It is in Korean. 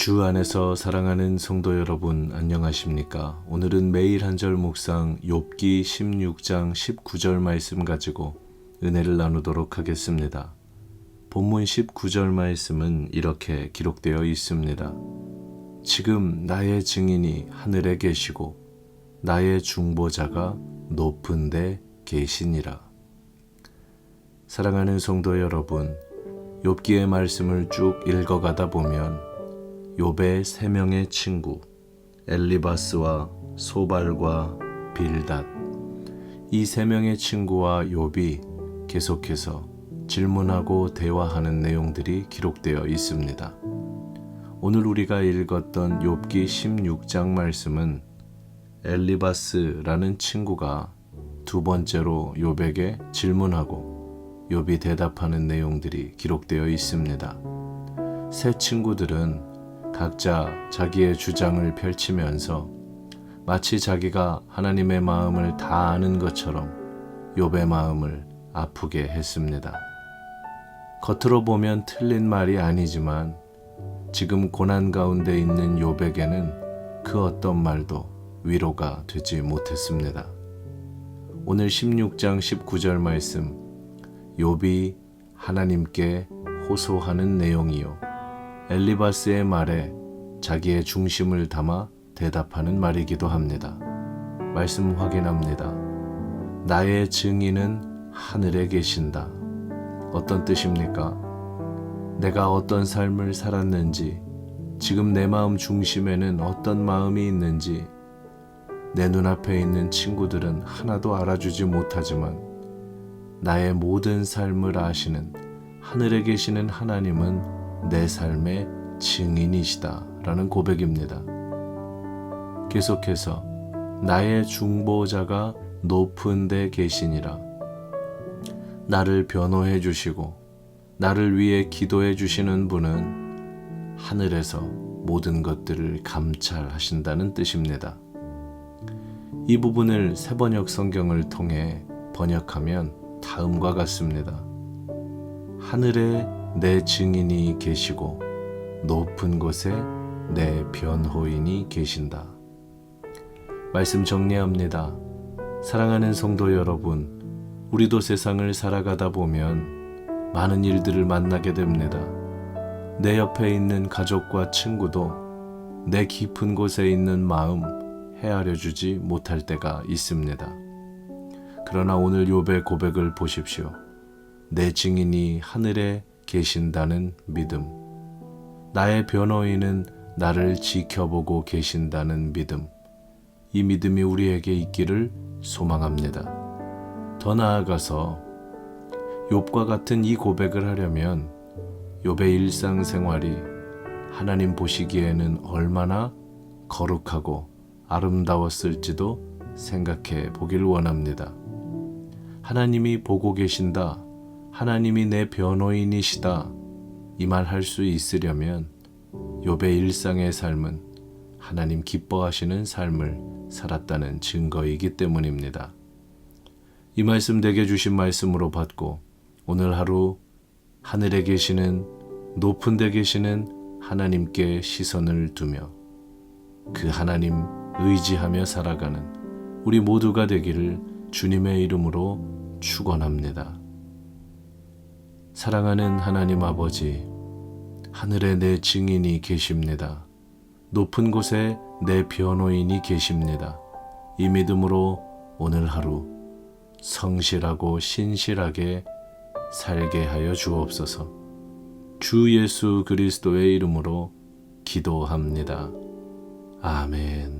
주 안에서 사랑하는 성도 여러분 안녕하십니까? 오늘은 매일 한 절 묵상 욥기 16장 19절 말씀 가지고 은혜를 나누도록 하겠습니다. 본문 19절 말씀은 이렇게 기록되어 있습니다. 지금 나의 증인이 하늘에 계시고 나의 중보자가 높은 데 계시니라. 사랑하는 성도 여러분, 욥기의 말씀을 쭉 읽어가다 보면 욥의 세 명의 친구 엘리바스와 소발과 빌닷 이 세 명의 친구와 욥이 계속해서 질문하고 대화하는 내용들이 기록되어 있습니다. 오늘 우리가 읽었던 욥기 16장 말씀은 엘리바스라는 친구가 두 번째로 욥에게 질문하고 욥이 대답하는 내용들이 기록되어 있습니다. 세 친구들은 각자 자기의 주장을 펼치면서 마치 자기가 하나님의 마음을 다 아는 것처럼 욥의 마음을 아프게 했습니다. 겉으로 보면 틀린 말이 아니지만 지금 고난 가운데 있는 욥에게는 그 어떤 말도 위로가 되지 못했습니다. 오늘 16장 19절 말씀 욥이 하나님께 호소하는 내용이요 엘리바스의 말에 자기의 중심을 담아 대답하는 말이기도 합니다. 말씀 확인합니다. 나의 증인은 하늘에 계신다. 어떤 뜻입니까? 내가 어떤 삶을 살았는지, 지금 내 마음 중심에는 어떤 마음이 있는지, 내 눈앞에 있는 친구들은 하나도 알아주지 못하지만, 나의 모든 삶을 아시는 하늘에 계시는 하나님은 내 삶의 증인이시다. 라는 고백입니다. 계속해서 나의 중보자가 높은 데 계시니라. 나를 변호해 주시고 나를 위해 기도해 주시는 분은 하늘에서 모든 것들을 감찰하신다는 뜻입니다. 이 부분을 세번역 성경을 통해 번역하면 다음과 같습니다. 하늘에 내 증인이 계시고 높은 곳에 내 변호인이 계신다. 말씀 정리합니다. 사랑하는 성도 여러분, 우리도 세상을 살아가다 보면 많은 일들을 만나게 됩니다. 내 옆에 있는 가족과 친구도 내 깊은 곳에 있는 마음 헤아려 주지 못할 때가 있습니다. 그러나 오늘 욥의 고백을 보십시오. 내 증인이 하늘에 계신다는 믿음. 나의 변호인은 나를 지켜보고 계신다는 믿음. 이 믿음이 우리에게 있기를 소망합니다. 더 나아가서 욥과 같은 이 고백을 하려면 욥의 일상생활이 하나님 보시기에는 얼마나 거룩하고 아름다웠을지도 생각해 보길 원합니다. 하나님이 보고 계신다. 하나님이 내 변호인이시다. 이 말 할 수 있으려면 욥의 일상의 삶은 하나님 기뻐하시는 삶을 살았다는 증거이기 때문입니다. 이 말씀 되게 주신 말씀으로 받고 오늘 하루 하늘에 계시는 높은 데 계시는 하나님께 시선을 두며 그 하나님 의지하며 살아가는 우리 모두가 되기를 주님의 이름으로 축원합니다. 사랑하는 하나님 아버지 하늘에 내 증인이 계십니다. 높은 곳에 내 변호인이 계십니다. 이 믿음으로 오늘 하루 성실하고 신실하게 살게 하여 주옵소서. 주 예수 그리스도의 이름으로 기도합니다. 아멘.